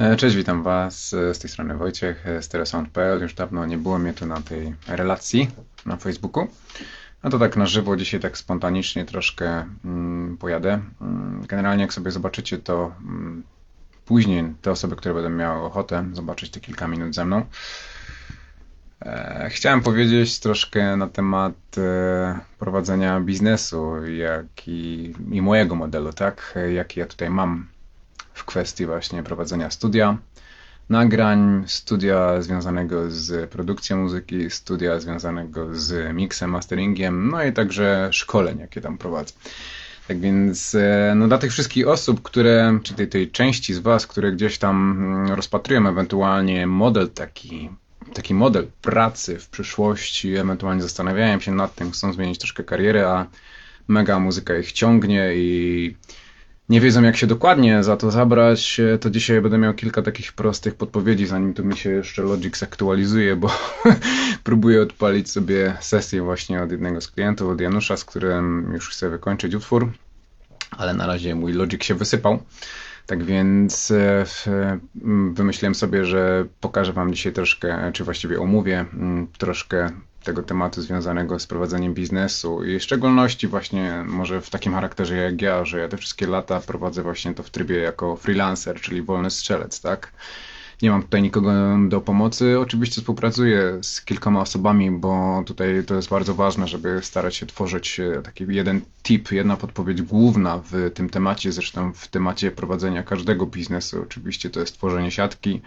E, cześć, witam Was z tej strony Wojciech, z Teresound.pl. Już dawno nie było mnie tu na tej relacji na Facebooku. No to tak na żywo, dzisiaj tak spontanicznie troszkę mm, pojadę. Mm, generalnie jak sobie zobaczycie to mm, później, te osoby, które będą miały ochotę zobaczyć te kilka minut ze mną. E, chciałem powiedzieć troszkę na temat e, prowadzenia biznesu jak i, i mojego modelu, tak? Jaki ja tutaj mam w kwestii właśnie prowadzenia studia, nagrań, studia związanego z produkcją muzyki, studia związanego z mixem, masteringiem, no i także szkoleń, jakie tam prowadzę. Tak więc e, no, dla tych wszystkich osób, które, czy tej, tej części z Was, które gdzieś tam mm, rozpatrują ewentualnie model taki, taki model pracy w przyszłości, ewentualnie zastanawiają się nad tym, chcą zmienić troszkę karierę, a mega muzyka ich ciągnie i nie wiedzą, jak się dokładnie za to zabrać, e, to dzisiaj będę miał kilka takich prostych podpowiedzi, zanim tu mi się jeszcze Logic zaktualizuje, bo próbuję odpalić sobie sesję właśnie od jednego z klientów, od Janusza, z którym już chcę wykończyć utwór, ale na razie mój Logic się wysypał. Tak więc e, wymyśliłem sobie, że pokażę Wam dzisiaj troszkę, czy właściwie omówię troszkę tego tematu związanego z prowadzeniem biznesu i w szczególności właśnie może w takim charakterze jak ja, że ja te wszystkie lata prowadzę właśnie to w trybie jako freelancer, czyli wolny strzelec, tak? Nie mam tutaj nikogo do pomocy. Oczywiście współpracuję z kilkoma osobami, bo tutaj to jest bardzo ważne, żeby starać się tworzyć e, taki jeden tip, jedna podpowiedź główna w tym temacie, zresztą w temacie prowadzenia każdego biznesu. Oczywiście to jest tworzenie siatki,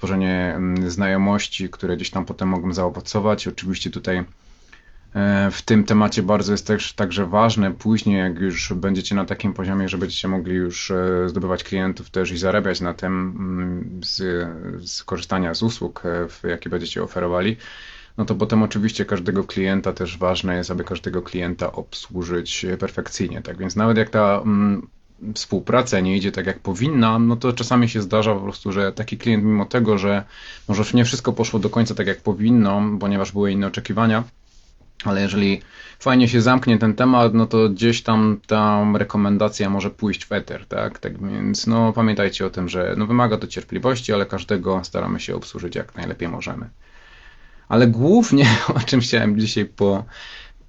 tworzenie mm, znajomości, które gdzieś tam potem mogą zaowocować. Oczywiście tutaj e, w tym temacie bardzo jest też także ważne później, jak już będziecie na takim poziomie, że będziecie mogli już e, zdobywać klientów też i zarabiać na tym mm, z, z korzystania z usług, e, jakie będziecie oferowali, no to potem oczywiście każdego klienta też ważne jest, aby każdego klienta obsłużyć perfekcyjnie. Tak więc nawet jak ta mm, współpraca nie idzie tak jak powinna, no to czasami się zdarza po prostu, że taki klient mimo tego, że może nie wszystko poszło do końca tak jak powinno, ponieważ były inne oczekiwania, ale jeżeli fajnie się zamknie ten temat, no to gdzieś tam ta rekomendacja może pójść w eter, tak? Tak więc no pamiętajcie o tym, że no wymaga to cierpliwości, ale każdego staramy się obsłużyć jak najlepiej możemy. Ale głównie o czym chciałem dzisiaj po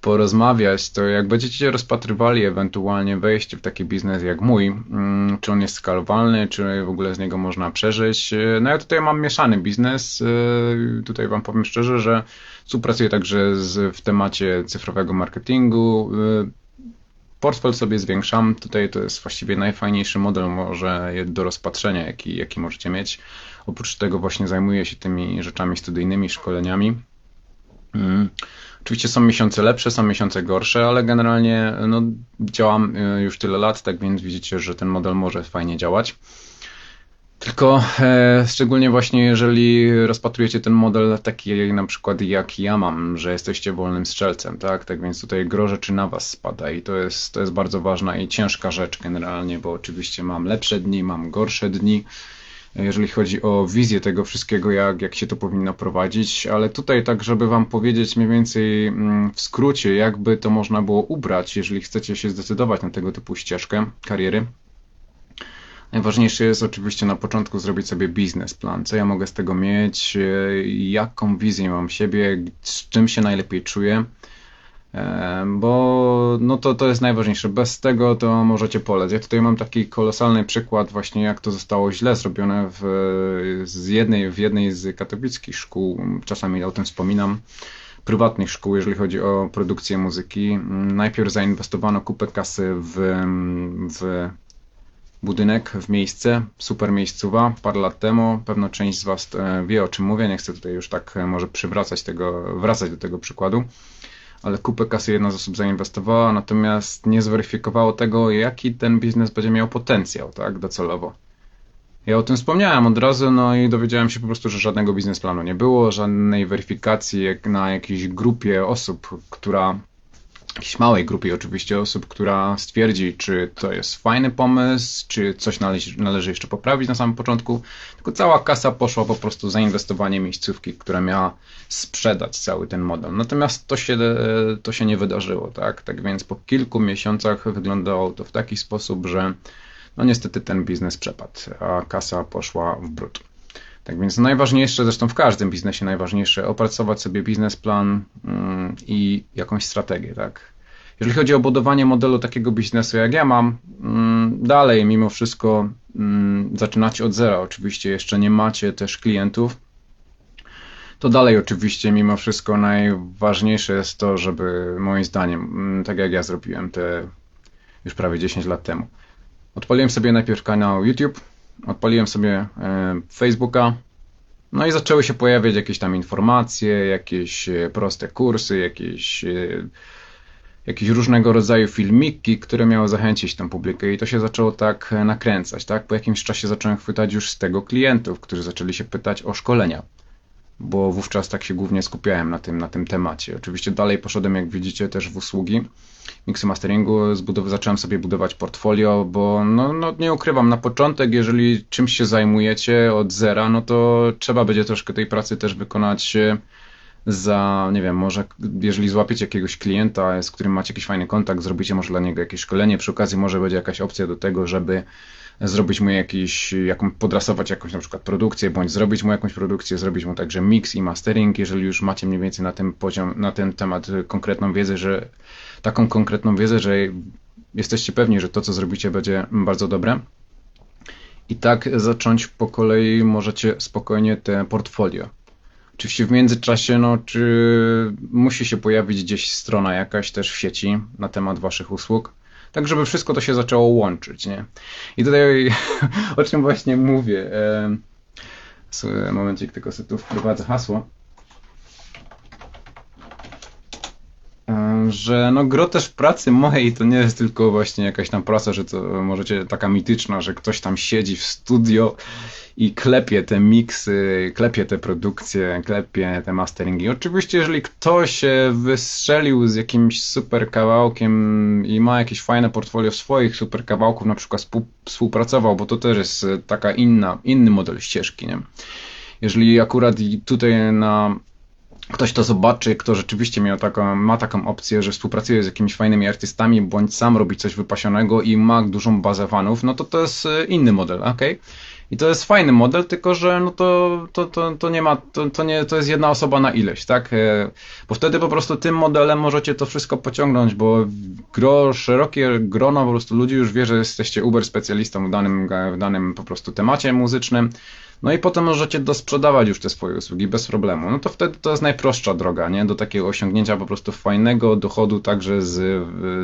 porozmawiać, to jak będziecie rozpatrywali ewentualnie wejście w taki biznes jak mój, mm, czy on jest skalowalny, czy w ogóle z niego można przeżyć. No ja tutaj mam mieszany biznes. Y, tutaj Wam powiem szczerze, że współpracuję także z, w temacie cyfrowego marketingu. Y, portfel sobie zwiększam. Tutaj to jest właściwie najfajniejszy model może do rozpatrzenia, jaki, jaki możecie mieć. Oprócz tego właśnie zajmuję się tymi rzeczami studyjnymi, szkoleniami. Mm. Oczywiście są miesiące lepsze, są miesiące gorsze, ale generalnie no, działam y, już tyle lat, tak więc widzicie, że ten model może fajnie działać. Tylko e, szczególnie właśnie jeżeli rozpatrujecie ten model taki na przykład jak ja mam, że jesteście wolnym strzelcem, tak? Tak więc tutaj gro rzeczy na was spada i to jest, to jest bardzo ważna i ciężka rzecz generalnie, bo oczywiście mam lepsze dni, mam gorsze dni jeżeli chodzi o wizję tego wszystkiego, jak, jak się to powinno prowadzić, ale tutaj tak, żeby Wam powiedzieć mniej więcej mm, w skrócie, jakby to można było ubrać, jeżeli chcecie się zdecydować na tego typu ścieżkę kariery. Najważniejsze jest oczywiście na początku zrobić sobie biznesplan, co ja mogę z tego mieć, e, jaką wizję mam siebie, z czym się najlepiej czuję bo no to, to jest najważniejsze. Bez tego to możecie polec. Ja tutaj mam taki kolosalny przykład właśnie jak to zostało źle zrobione w, z jednej, w jednej z katowickich szkół, czasami o tym wspominam, prywatnych szkół, jeżeli chodzi o produkcję muzyki. Najpierw zainwestowano kupę kasy w, w budynek, w miejsce, super miejscowa, parę lat temu. Pewno część z Was e, wie o czym mówię, nie chcę tutaj już tak e, może przywracać tego, wracać do tego przykładu ale kupę kasy jedna z osób zainwestowała, natomiast nie zweryfikowało tego, jaki ten biznes będzie miał potencjał, tak, docelowo. Ja o tym wspomniałem od razu, no i dowiedziałem się po prostu, że żadnego biznesplanu nie było, żadnej weryfikacji na jakiejś grupie osób, która jakiejś małej grupie oczywiście osób, która stwierdzi, czy to jest fajny pomysł, czy coś należy, należy jeszcze poprawić na samym początku, tylko cała kasa poszła po prostu za inwestowanie miejscówki, która miała sprzedać cały ten model. Natomiast to się, to się nie wydarzyło, tak? Tak więc po kilku miesiącach wyglądało to w taki sposób, że No niestety ten biznes przepadł, a kasa poszła w brud. Tak więc najważniejsze, zresztą w każdym biznesie najważniejsze, opracować sobie biznesplan mm, i jakąś strategię, tak? Jeżeli chodzi o budowanie modelu takiego biznesu, jak ja mam, mm, dalej mimo wszystko mm, zaczynacie od zera. Oczywiście jeszcze nie macie też klientów. To dalej oczywiście mimo wszystko najważniejsze jest to, żeby moim zdaniem, tak jak ja zrobiłem te już prawie 10 lat temu. Odpaliłem sobie najpierw kanał YouTube, odpaliłem sobie e, Facebooka, no i zaczęły się pojawiać jakieś tam informacje, jakieś e, proste kursy, jakieś, e, jakieś różnego rodzaju filmiki, które miały zachęcić tę publikę. I to się zaczęło tak nakręcać, tak? Po jakimś czasie zacząłem chwytać już z tego klientów, którzy zaczęli się pytać o szkolenia bo wówczas tak się głównie skupiałem na tym, na tym temacie. Oczywiście dalej poszedłem, jak widzicie, też w usługi mixu masteringu, zbudow- zacząłem sobie budować portfolio, bo no, no, nie ukrywam, na początek, jeżeli czymś się zajmujecie od zera, no to trzeba będzie troszkę tej pracy też wykonać e, za, nie wiem, może jeżeli złapiecie jakiegoś klienta, z którym macie jakiś fajny kontakt, zrobicie może dla niego jakieś szkolenie, przy okazji może będzie jakaś opcja do tego, żeby zrobić mu jakiś, jaką, podrasować jakąś na przykład produkcję, bądź zrobić mu jakąś produkcję, zrobić mu także mix i mastering, jeżeli już macie mniej więcej na tym poziom, na ten temat konkretną wiedzę, że taką konkretną wiedzę, że jesteście pewni, że to co zrobicie będzie bardzo dobre. I tak zacząć po kolei możecie spokojnie te portfolio. Oczywiście w międzyczasie, no, czy musi się pojawić gdzieś strona jakaś też w sieci na temat waszych usług, tak żeby wszystko to się zaczęło łączyć, nie? I tutaj o czym właśnie mówię. Momencik, tylko sobie tu wprowadzę hasło. E, że no gro też pracy mojej to nie jest tylko właśnie jakaś tam praca, że to możecie taka mityczna, że ktoś tam siedzi w studio i klepie te miksy, klepie te produkcje, klepie te masteringi. Oczywiście, jeżeli ktoś się wystrzelił z jakimś super kawałkiem i ma jakieś fajne portfolio swoich super kawałków, na przykład współpracował, bo to też jest taka inna, inny model ścieżki, nie? Jeżeli akurat tutaj na ktoś to zobaczy, kto rzeczywiście miał taką, ma taką opcję, że współpracuje z jakimiś fajnymi artystami, bądź sam robi coś wypasionego i ma dużą bazę fanów, no to to jest inny model, ok? I to jest fajny model, tylko że no to, to, to, to nie ma, to, to, nie, to jest jedna osoba na ileś, tak? E, bo wtedy po prostu tym modelem możecie to wszystko pociągnąć, bo gro, szerokie grono po prostu ludzi już wie, że jesteście uber specjalistą w danym, w danym po prostu temacie muzycznym. No i potem możecie dosprzedawać już te swoje usługi bez problemu. No to wtedy to jest najprostsza droga, nie? Do takiego osiągnięcia po prostu fajnego dochodu także z,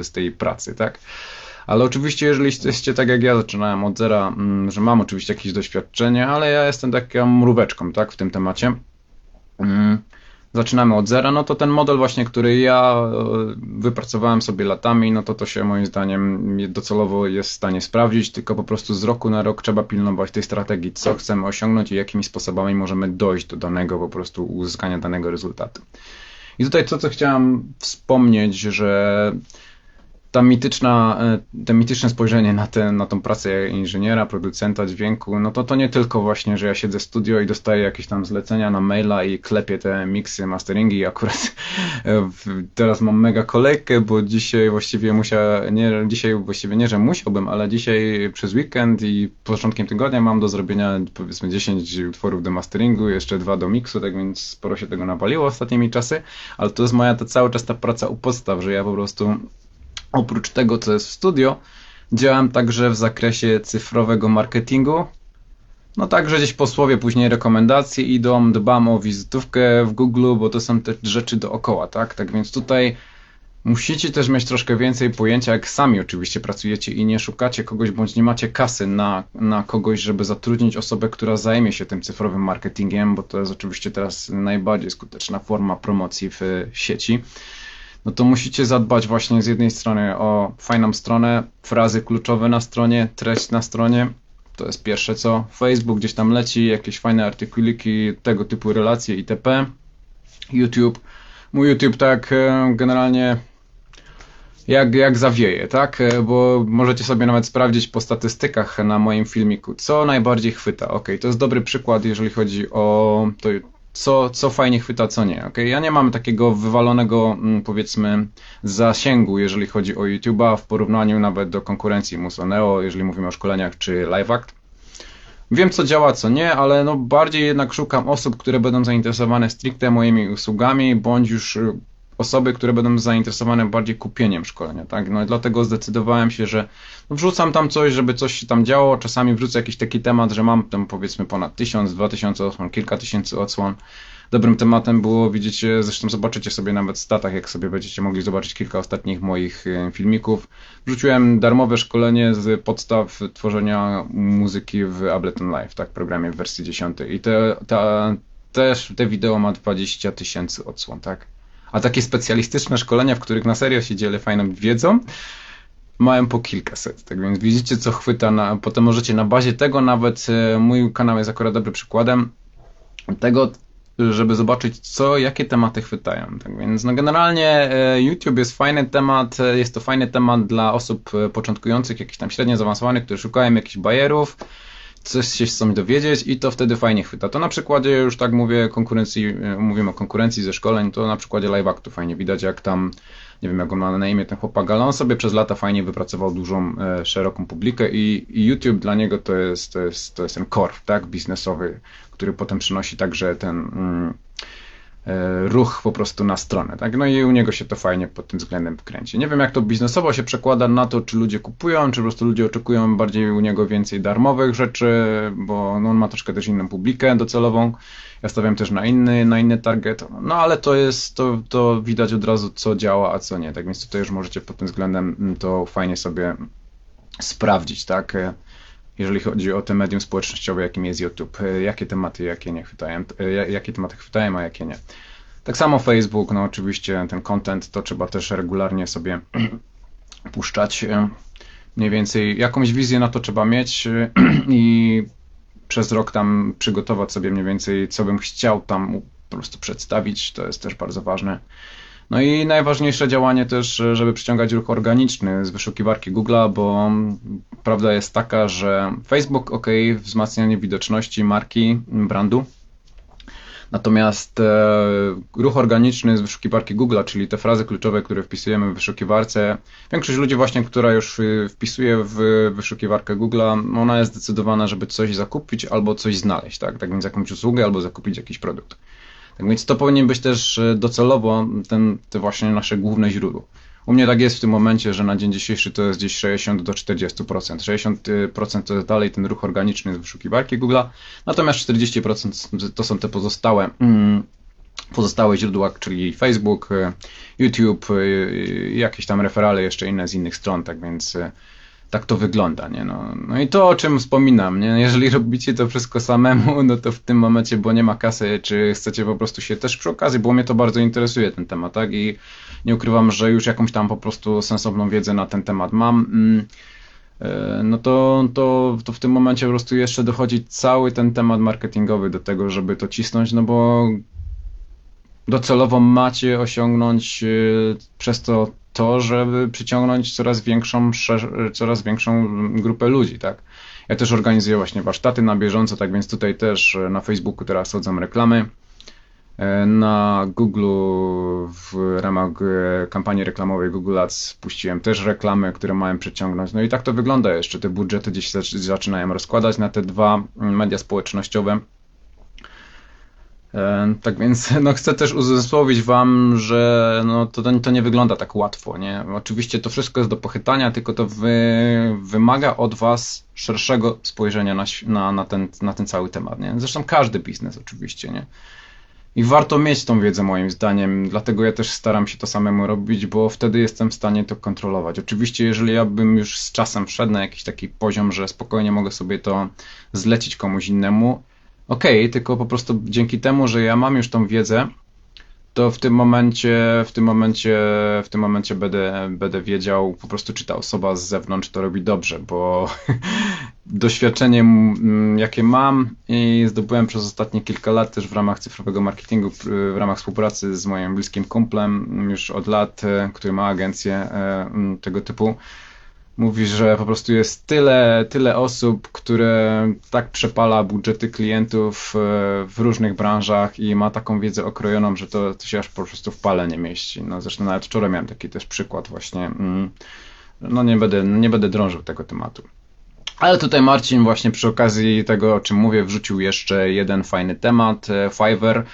z tej pracy, tak? Ale oczywiście, jeżeli jesteście tak jak ja, zaczynałem od zera, mm, że mam oczywiście jakieś doświadczenie, ale ja jestem taką mróweczką, tak, w tym temacie. Zaczynamy od zera, no to ten model właśnie, który ja e, wypracowałem sobie latami, no to to się moim zdaniem docelowo jest w stanie sprawdzić, tylko po prostu z roku na rok trzeba pilnować tej strategii, co chcemy osiągnąć i jakimi sposobami możemy dojść do danego po prostu uzyskania danego rezultatu. I tutaj to, co chciałem wspomnieć, że ta mityczna, e, te mityczne spojrzenie na, te, na tą pracę inżyniera, producenta dźwięku, no to to nie tylko właśnie, że ja siedzę w studio i dostaję jakieś tam zlecenia na maila i klepię te miksy, masteringi akurat e, teraz mam mega kolejkę, bo dzisiaj właściwie musiałem, nie, dzisiaj właściwie nie, że musiałbym, ale dzisiaj przez weekend i początkiem tygodnia mam do zrobienia powiedzmy 10 utworów do masteringu, jeszcze dwa do miksu, tak więc sporo się tego napaliło ostatnimi czasy, ale to jest moja to cały czas ta praca u podstaw, że ja po prostu Oprócz tego, co jest w studio, działam także w zakresie cyfrowego marketingu. No także gdzieś po słowie później rekomendacje idą, dbam o wizytówkę w Google, bo to są te rzeczy dookoła, tak? Tak więc tutaj musicie też mieć troszkę więcej pojęcia, jak sami oczywiście pracujecie i nie szukacie kogoś, bądź nie macie kasy na, na kogoś, żeby zatrudnić osobę, która zajmie się tym cyfrowym marketingiem, bo to jest oczywiście teraz najbardziej skuteczna forma promocji w sieci no to musicie zadbać właśnie z jednej strony o fajną stronę, frazy kluczowe na stronie, treść na stronie. To jest pierwsze co. Facebook gdzieś tam leci, jakieś fajne artykuliki, tego typu relacje itp. YouTube. Mój YouTube tak e, generalnie jak, jak zawieje, tak? E, bo możecie sobie nawet sprawdzić po statystykach na moim filmiku, co najbardziej chwyta. Ok, to jest dobry przykład, jeżeli chodzi o to, co, co fajnie chwyta, co nie. Okay? Ja nie mam takiego wywalonego, mm, powiedzmy, zasięgu, jeżeli chodzi o YouTube'a, w porównaniu nawet do konkurencji Musoneo, jeżeli mówimy o szkoleniach czy LiveAct. Wiem, co działa, co nie, ale no bardziej jednak szukam osób, które będą zainteresowane stricte moimi usługami, bądź już y, osoby, które będą zainteresowane bardziej kupieniem szkolenia, tak? No i dlatego zdecydowałem się, że wrzucam tam coś, żeby coś się tam działo. Czasami wrzucę jakiś taki temat, że mam tam powiedzmy ponad tysiąc, dwa tysiące odsłon, kilka tysięcy odsłon. Dobrym tematem było, widzicie, zresztą zobaczycie sobie nawet w statach, jak sobie będziecie mogli zobaczyć kilka ostatnich moich e, filmików. Wrzuciłem darmowe szkolenie z podstaw tworzenia muzyki w Ableton Live, tak, programie w wersji 10. I te, te, też te wideo ma 20 tysięcy odsłon, tak. A takie specjalistyczne szkolenia, w których na serio się dzielę fajną wiedzą, mają po kilkaset. Tak więc widzicie, co chwyta. Na, potem możecie na bazie tego nawet, e, mój kanał jest akurat dobrym przykładem tego, żeby zobaczyć, co, jakie tematy chwytają. Tak więc, no generalnie e, YouTube jest fajny temat, e, jest to fajny temat dla osób początkujących, jakichś tam średnio zaawansowanych, które szukają jakichś bajerów, coś się chcą dowiedzieć i to wtedy fajnie chwyta. To na przykładzie, już tak mówię, konkurencji, e, mówimy o konkurencji ze szkoleń, to na przykładzie live actu fajnie widać, jak tam, nie wiem jak on ma na imię ten chłopak, ale on sobie przez lata fajnie wypracował dużą, e, szeroką publikę i, i, YouTube dla niego to jest, to jest, to jest ten core, tak, biznesowy, który potem przynosi także ten... Mm, ruch po prostu na stronę, tak? No i u niego się to fajnie pod tym względem kręci. Nie wiem, jak to biznesowo się przekłada na to, czy ludzie kupują, czy po prostu ludzie oczekują bardziej u niego więcej darmowych rzeczy, bo no, on ma troszkę też inną publikę docelową. Ja stawiam też na inny, na inny target, no ale to jest, to, to widać od razu, co działa, a co nie, tak więc tutaj już możecie pod tym względem to fajnie sobie sprawdzić, tak? Jeżeli chodzi o te medium społecznościowe, jakim jest YouTube. E, jakie tematy, jakie nie chwytają, e, jakie tematy chwytają, a jakie nie. Tak samo Facebook, no oczywiście ten content to trzeba też regularnie sobie puszczać. E, mniej więcej jakąś wizję na to trzeba mieć i przez rok tam przygotować sobie mniej więcej, co bym chciał tam po prostu przedstawić. To jest też bardzo ważne. No i najważniejsze działanie też, żeby przyciągać ruch organiczny z wyszukiwarki Google'a, bo prawda jest taka, że Facebook ok, wzmacnianie widoczności marki, brandu, Natomiast e, ruch organiczny z wyszukiwarki Google, czyli te frazy kluczowe, które wpisujemy w wyszukiwarce, większość ludzi właśnie, która już y, wpisuje w wyszukiwarkę Google, ona jest zdecydowana, żeby coś zakupić albo coś znaleźć, tak? Tak więc jakąś usługę albo zakupić jakiś produkt. Tak więc to powinien być też e, docelowo ten, te właśnie nasze główne źródło. U mnie tak jest w tym momencie, że na dzień dzisiejszy to jest gdzieś 60 do 40%. 60% to jest dalej ten ruch organiczny z wyszukiwarki Google, natomiast 40% to są te pozostałe mm, pozostałe źródła, czyli Facebook, e, YouTube, e, jakieś tam referale jeszcze inne z innych stron, tak więc tak to wygląda, nie? No, no i to, o czym wspominam, nie? Jeżeli robicie to wszystko samemu, no to w tym momencie, bo nie ma kasy, czy chcecie po prostu się też przy okazji, bo mnie to bardzo interesuje ten temat, tak? I nie ukrywam, że już jakąś tam po prostu sensowną wiedzę na ten temat mam. Mm, e, no to, to, to w tym momencie po prostu jeszcze dochodzi cały ten temat marketingowy do tego, żeby to cisnąć, no bo docelowo macie osiągnąć e, przez to to, żeby przyciągnąć coraz większą, coraz większą grupę ludzi, tak? Ja też organizuję właśnie warsztaty na bieżąco, tak więc tutaj też e, na Facebooku teraz chodzą reklamy. E, na Google w ramach e, kampanii reklamowej Google Ads puściłem też reklamy, które mają przyciągnąć. No i tak to wygląda jeszcze. Te budżety gdzieś zaczynają rozkładać na te dwa media społecznościowe. E, tak więc no, chcę też uzmysłowić Wam, że no, to, to nie wygląda tak łatwo. Nie? Oczywiście to wszystko jest do pochytania, tylko to wy, wymaga od Was szerszego spojrzenia na, na, na, ten, na ten cały temat. Nie? Zresztą każdy biznes oczywiście. Nie? I warto mieć tą wiedzę moim zdaniem, dlatego ja też staram się to samemu robić, bo wtedy jestem w stanie to kontrolować. Oczywiście, jeżeli ja bym już z czasem wszedł na jakiś taki poziom, że spokojnie mogę sobie to zlecić komuś innemu, Okej, okay, tylko po prostu dzięki temu, że ja mam już tą wiedzę, to w tym momencie, w tym momencie, w tym momencie będę, będę wiedział po prostu, czy ta osoba z zewnątrz to robi dobrze, bo doświadczenie, jakie mam i zdobyłem przez ostatnie kilka lat też w ramach cyfrowego marketingu, w ramach współpracy z moim bliskim kumplem już od lat, który ma agencję e, tego typu, mówi, że po prostu jest tyle, tyle osób, które tak przepala budżety klientów e, w różnych branżach i ma taką wiedzę okrojoną, że to, to się aż po prostu w pale nie mieści. No zresztą nawet wczoraj miałem taki też przykład właśnie. Mm, no nie będę, nie będę drążył tego tematu. Ale tutaj Marcin właśnie przy okazji tego, o czym mówię, wrzucił jeszcze jeden fajny temat, e, Fiverr.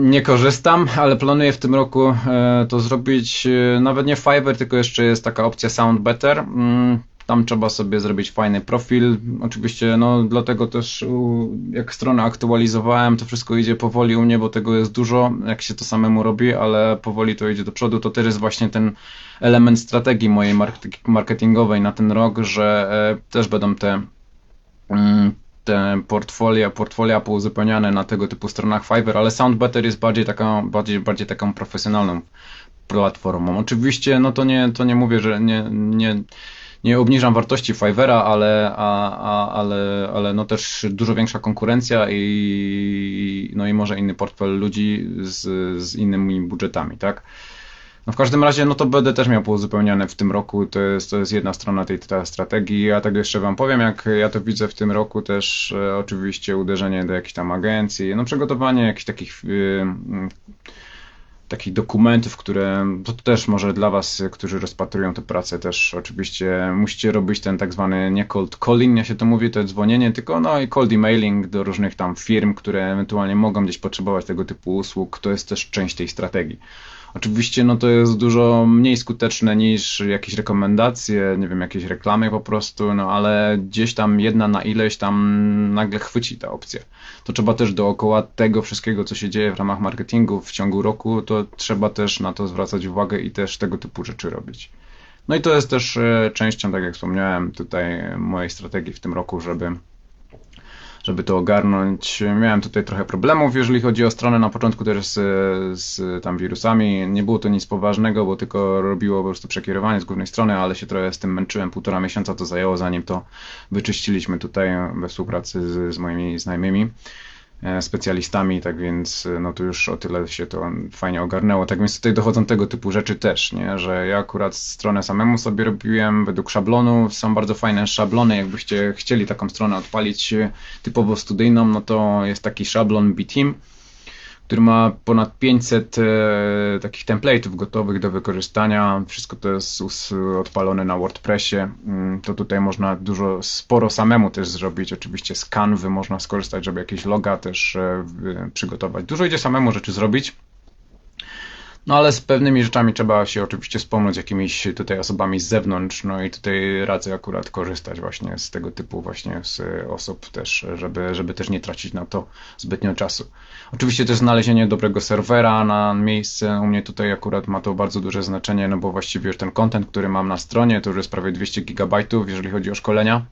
E, nie korzystam, ale planuję w tym roku e, to zrobić nawet nie Fiverr, tylko jeszcze jest taka opcja Sound Better. Mm, tam trzeba sobie zrobić fajny profil. Oczywiście, no dlatego też jak stronę aktualizowałem, to wszystko idzie powoli u mnie, bo tego jest dużo, jak się to samemu robi, ale powoli to idzie do przodu. To też jest właśnie ten element strategii mojej marketingowej na ten rok, że e, też będą te mm, te portfolia, portfolia pouzupełniane na tego typu stronach Fiverr, ale SoundBetter jest bardziej taką, bardziej, bardziej taką profesjonalną platformą. Oczywiście, no to nie, to nie mówię, że nie, nie nie obniżam wartości Fivera, ale, a, a, ale, ale no też dużo większa konkurencja i, no i może inny portfel ludzi z, z innymi budżetami, tak? No w każdym razie, no to będę też miał pouzupełniane w tym roku, to jest, to jest jedna strona tej, strategii. Ja tak jeszcze Wam powiem, jak ja to widzę w tym roku też e, oczywiście uderzenie do jakichś tam agencji, no przygotowanie jakichś takich y, takich dokumentów, które to też może dla Was, którzy rozpatrują tę pracę, też oczywiście musicie robić ten tak zwany nie cold calling, ja się to mówi, to dzwonienie, tylko no i cold emailing do różnych tam firm, które ewentualnie mogą gdzieś potrzebować tego typu usług, to jest też część tej strategii. Oczywiście no to jest dużo mniej skuteczne niż jakieś rekomendacje, nie wiem, jakieś reklamy po prostu, no ale gdzieś tam jedna na ileś tam nagle chwyci ta opcja. To trzeba też dookoła tego wszystkiego, co się dzieje w ramach marketingu w ciągu roku, to trzeba też na to zwracać uwagę i też tego typu rzeczy robić. No i to jest też e, częścią, tak jak wspomniałem, tutaj mojej strategii w tym roku, żeby żeby to ogarnąć. Miałem tutaj trochę problemów, jeżeli chodzi o stronę na początku też z, z tam wirusami. Nie było to nic poważnego, bo tylko robiło po prostu przekierowanie z głównej strony, ale się trochę z tym męczyłem. Półtora miesiąca to zajęło, zanim to wyczyściliśmy tutaj we współpracy z, z moimi znajomymi. E, specjalistami, tak więc e, no to już o tyle się to fajnie ogarnęło. Tak więc tutaj dochodzą tego typu rzeczy też, nie? że ja akurat stronę samemu sobie robiłem według szablonu. Są bardzo fajne szablony, jakbyście chcieli taką stronę odpalić e, typowo studyjną, no to jest taki szablon B-Team który ma ponad 500 e, takich template'ów gotowych do wykorzystania. Wszystko to jest odpalone na WordPressie. Mm, to tutaj można dużo, sporo samemu też zrobić. Oczywiście z Canvy można skorzystać, żeby jakieś loga też e, przygotować. Dużo idzie samemu rzeczy zrobić. No ale z pewnymi rzeczami trzeba się oczywiście wspomnieć jakimiś tutaj osobami z zewnątrz, no i tutaj radzę akurat korzystać właśnie z tego typu właśnie z osób też, żeby, żeby też nie tracić na to zbytnio czasu. Oczywiście też znalezienie dobrego serwera na miejsce, u mnie tutaj akurat ma to bardzo duże znaczenie, no bo właściwie już ten content, który mam na stronie, to już jest prawie 200 GB, jeżeli chodzi o szkolenia.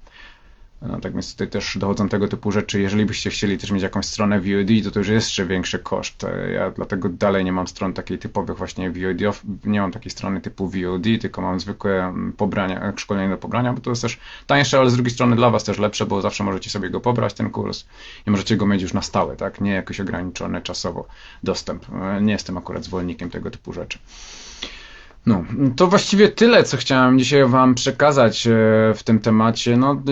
No, tak więc tutaj też dochodzą tego typu rzeczy. Jeżeli byście chcieli też mieć jakąś stronę VOD, to to już jest jeszcze większy koszt. Ja dlatego dalej nie mam stron takiej typowych właśnie VOD, nie mam takiej strony typu VOD, tylko mam zwykłe mm, pobrania, szkolenie do pobrania, bo to jest też tańsze, ale z drugiej strony dla Was też lepsze, bo zawsze możecie sobie go pobrać, ten kurs i możecie go mieć już na stałe, tak? Nie jakoś ograniczony czasowo dostęp. Nie jestem akurat zwolennikiem tego typu rzeczy. No, to właściwie tyle, co chciałem dzisiaj Wam przekazać e, w tym temacie. No,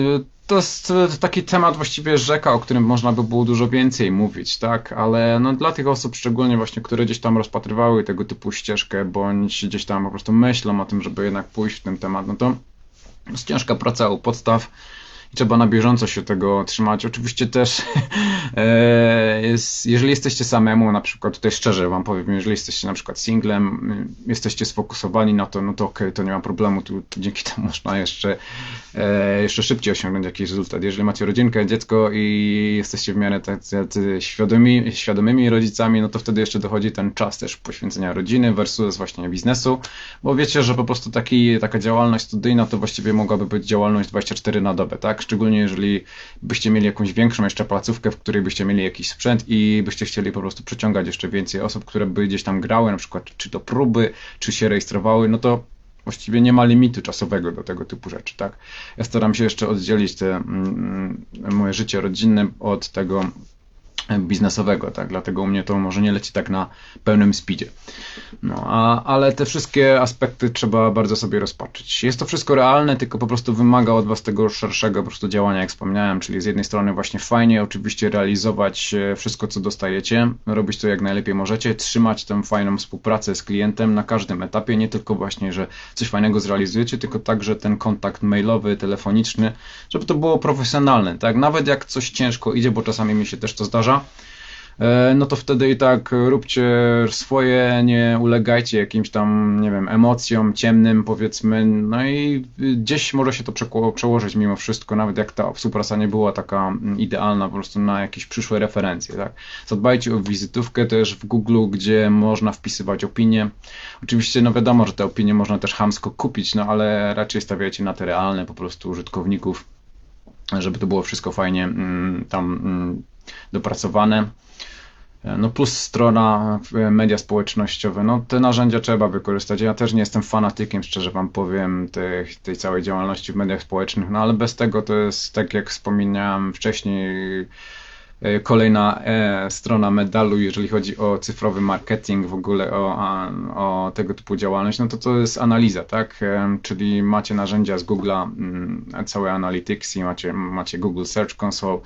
to jest taki temat właściwie rzeka, o którym można by było dużo więcej mówić, tak? Ale no, dla tych osób szczególnie właśnie, które gdzieś tam rozpatrywały tego typu ścieżkę, bądź gdzieś tam po prostu myślą o tym, żeby jednak pójść w ten temat, no to jest ciężka praca u podstaw i trzeba na bieżąco się tego trzymać. Oczywiście też, e, jest, jeżeli jesteście samemu, na przykład tutaj szczerze Wam powiem, jeżeli jesteście na przykład singlem, jesteście sfokusowani na to, no to okej, okay, to nie ma problemu, tu, tu dzięki temu można jeszcze, e, jeszcze szybciej osiągnąć jakiś rezultat. Jeżeli macie rodzinkę, dziecko i jesteście w miarę tacy świadomi, świadomymi rodzicami, no to wtedy jeszcze dochodzi ten czas też poświęcenia rodziny versus właśnie biznesu, bo wiecie, że po prostu taki, taka działalność studyjna to właściwie mogłaby być działalność 24 na dobę, tak? Szczególnie jeżeli byście mieli jakąś większą jeszcze placówkę, w której byście mieli jakiś sprzęt i byście chcieli po prostu przyciągać jeszcze więcej osób, które by gdzieś tam grały, na przykład czy do próby, czy się rejestrowały, no to właściwie nie ma limitu czasowego do tego typu rzeczy, tak? Ja staram się jeszcze oddzielić te mm, moje życie rodzinne od tego biznesowego, tak? Dlatego u mnie to może nie leci tak na pełnym speedzie. No, a, ale te wszystkie aspekty trzeba bardzo sobie rozpatrzyć. Jest to wszystko realne, tylko po prostu wymaga od Was tego szerszego po prostu działania, jak wspomniałem, czyli z jednej strony właśnie fajnie oczywiście realizować e, wszystko, co dostajecie, robić to jak najlepiej możecie, trzymać tę fajną współpracę z klientem na każdym etapie, nie tylko właśnie, że coś fajnego zrealizujecie, tylko także ten kontakt mailowy, telefoniczny, żeby to było profesjonalne, tak? Nawet jak coś ciężko idzie, bo czasami mi się też to zdarza, E, no to wtedy i tak róbcie swoje, nie ulegajcie jakimś tam, nie wiem, emocjom ciemnym, powiedzmy, no i gdzieś może się to przełożyć mimo wszystko, nawet jak ta współpraca nie była taka mm, idealna, po prostu na jakieś przyszłe referencje, tak. Zadbajcie o wizytówkę też w Google, gdzie można wpisywać opinie. Oczywiście, no wiadomo, że te opinie można też hamsko kupić, no ale raczej stawiajcie na te realne po prostu użytkowników, żeby to było wszystko fajnie mm, tam mm, dopracowane. No plus strona, media społecznościowe, no te narzędzia trzeba wykorzystać. Ja też nie jestem fanatykiem, szczerze wam powiem, tej, tej całej działalności w mediach społecznych, no ale bez tego to jest, tak jak wspomniałem wcześniej, e, kolejna e, strona medalu, jeżeli chodzi o cyfrowy marketing, w ogóle o, o tego typu działalność, no to to jest analiza, tak? E, czyli macie narzędzia z Google'a, mm, całe Analytics macie, macie Google Search Console, E,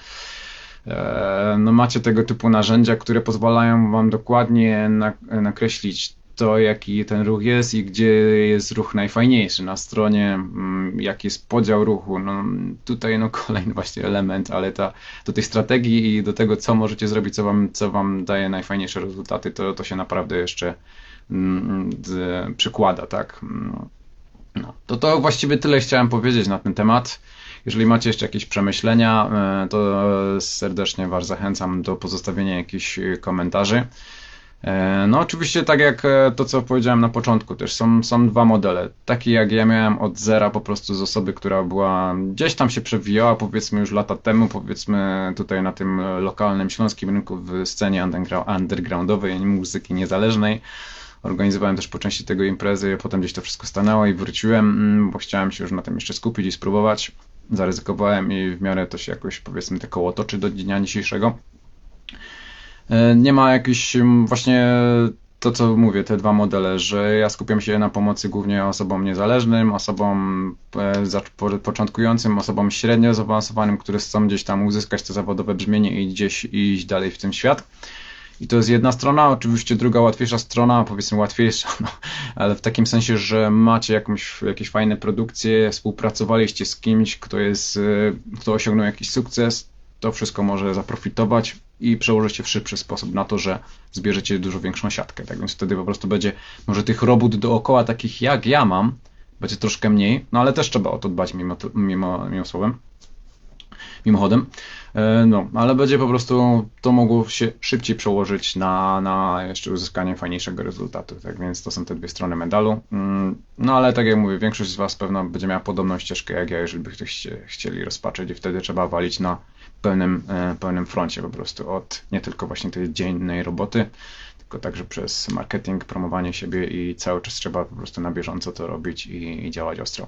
no macie tego typu narzędzia, które pozwalają wam dokładnie nakreślić to, jaki ten ruch jest i gdzie jest ruch najfajniejszy na stronie, mm, jaki jest podział ruchu. No, tutaj no kolejny właśnie element, ale ta, do tej strategii i do tego, co możecie zrobić, co wam, co wam daje najfajniejsze rezultaty, to, to się naprawdę jeszcze mm, przykłada, tak. No, to to właściwie tyle chciałem powiedzieć na ten temat. Jeżeli macie jeszcze jakieś przemyślenia, e, to serdecznie Was zachęcam do pozostawienia jakichś komentarzy. E, no oczywiście tak jak e, to, co powiedziałem na początku, też są, są dwa modele. Taki jak ja miałem od zera po prostu z osoby, która była gdzieś tam się przewijała powiedzmy już lata temu, powiedzmy tutaj na tym lokalnym śląskim rynku w scenie undergroundowej muzyki niezależnej. Organizowałem też po części tego imprezy, potem gdzieś to wszystko stanęło i wróciłem, mm, bo chciałem się już na tym jeszcze skupić i spróbować zaryzykowałem i w miarę to się jakoś powiedzmy te koło toczy do dnia dzisiejszego. E, nie ma jakiś właśnie to, co mówię, te dwa modele, że ja skupiam się na pomocy głównie osobom niezależnym, osobom e, początkującym, osobom średnio zaawansowanym, które chcą gdzieś tam uzyskać to zawodowe brzmienie i gdzieś iść dalej w tym świat. I to jest jedna strona, oczywiście druga łatwiejsza strona, powiedzmy łatwiejsza, no, ale w takim sensie, że macie jakąś, jakieś fajne produkcje, współpracowaliście z kimś, kto jest, y, kto osiągnął jakiś sukces, to wszystko może zaprofitować i przełożyć się w szybszy sposób na to, że zbierzecie dużo większą siatkę. Tak więc wtedy po prostu będzie, może tych robót dookoła, takich jak ja mam, będzie troszkę mniej, no ale też trzeba o to dbać mimo, mimo, mimo słowem mimochodem. E, no, ale będzie po prostu to mogło się szybciej przełożyć na, na jeszcze uzyskanie fajniejszego rezultatu. Tak więc to są te dwie strony medalu. Mm, no ale tak jak mówię, większość z Was pewno będzie miała podobną ścieżkę jak ja, jeżeli byście chcieli rozpatrzeć i wtedy trzeba walić na pełnym, e, pełnym froncie po prostu od nie tylko właśnie tej dziennej roboty, tylko także przez marketing, promowanie siebie i cały czas trzeba po prostu na bieżąco to robić i, i działać ostro.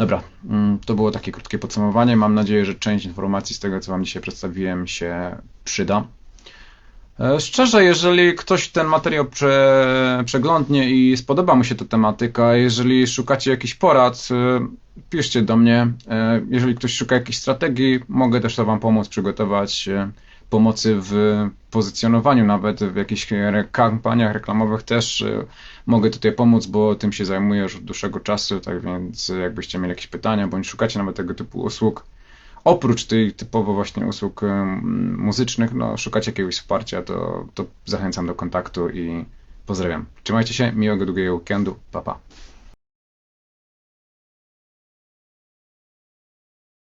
Dobra, mm, to było takie krótkie podsumowanie. Mam nadzieję, że część informacji z tego, co Wam dzisiaj przedstawiłem, się przyda. E, szczerze, jeżeli ktoś ten materiał prze, przeglądnie i spodoba mu się ta tematyka, jeżeli szukacie jakichś porad, e, piszcie do mnie. E, jeżeli ktoś szuka jakiejś strategii, mogę też to Wam pomóc przygotować pomocy w pozycjonowaniu, nawet w jakichś kampaniach reklamowych też e, mogę tutaj pomóc, bo tym się zajmuję już od dłuższego czasu, tak więc jakbyście mieli jakieś pytania, bądź szukacie nawet tego typu usług, oprócz tych typowo właśnie usług e, muzycznych, no szukacie jakiegoś wsparcia, to, to zachęcam do kontaktu i pozdrawiam. Trzymajcie się, miłego długiego weekendu, pa pa.